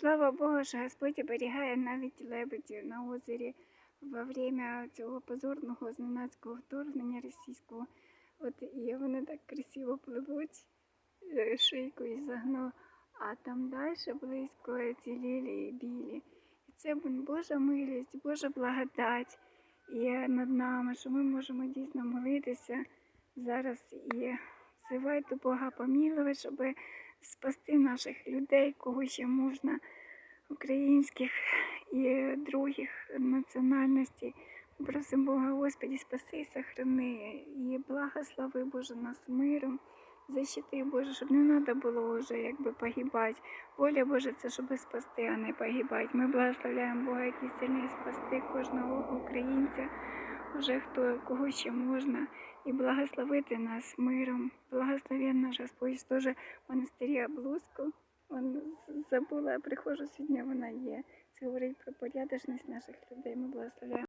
Слава Богу, що Господь оберігає навіть лебедів на озері во время цього позорного зненацького вторгнення російського. От і вони так красиво пливуть, е, шийкою загну, а там далі близько ці лілії білі. І це Божа милість, Божа благодать є над нами, що ми можемо дійсно молитися зараз і взивати до Бога помілувати, щоб спасти наших людей, кого ще можна, українських і других національностей. Просимо Бога, Господи, спаси і сохрани, і благослови Боже нас миром, защити Боже, щоб не треба було вже якби погибати. Воля Божа це щоб спасти, а не погибати. Ми благословляємо Бога, який сильний спасти кожного українця, уже хто кого ще можна, і благословити нас миром. Благословен наш Господь теж монастирі облузку. Вон забула, приходжу сьогодні, вона є. Це говорить про порядочність наших людей. Ми благословляємо.